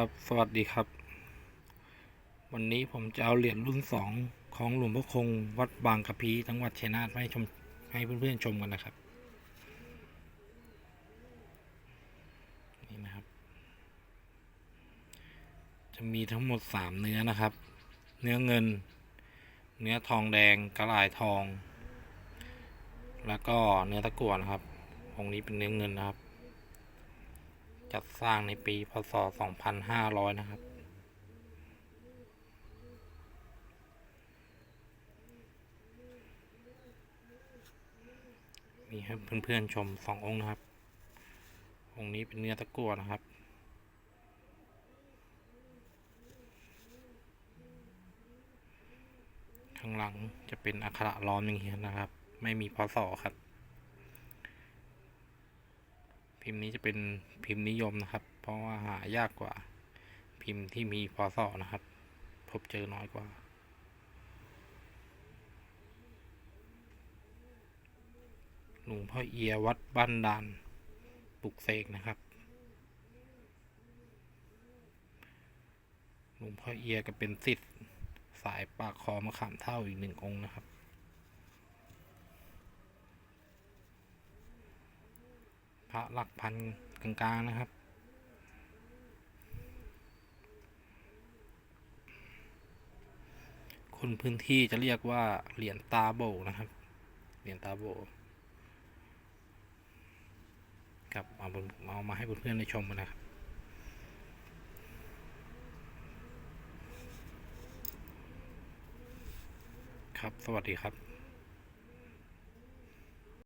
ครับ สวัสดีครับ วันนี้ผมจะเอาเหรียญรุ่นสองของหลวงพ่อคง วัดบางกะพีจังหวัดชัยนาทให้ชมให้เพื่อนๆชมกันนะครับ นี่นะครับ จะมีทั้งหมดสามเนื้อนะครับ เนื้อเงิน เนื้อทองแดงกระลายทอง แล้วก็เนื้อตะกั่วนะครับองนี้เป็นเนื้อเงินนะครับ จัดสร้างในปี พศ 2500 นะครับ มีให้เพื่อนๆชมสององค์นะครับ องค์นี้เป็นเนื้อตะกั่วนะครับข้างหลังจะเป็นอักขระล้อมอย่างเงี้ยนะครับ ไม่มีพศครับ พิมพ์นี้จะเป็นพิมพ์นิยมนะครับ เพราะว่าหายากกว่า พิมพ์ที่มีพศนะครับ พบเจอน้อยกว่า หลวงพ่อเอียวัดบ้านดานปลุกเสกนะครับ หลวงพ่อเอียก็เป็นสิทธิ์สายปากคอมะขามเท่าอีกหนึ่งองค์นะครับ ระหลักพันกลางๆนะครับ คนพื้นที่จะเรียกว่าเหรียญตาโบนะครับ เหรียญตาโบครับเอาเอามาให้เพื่อนๆได้ชมกันนะครับครับ สวัสดีครับ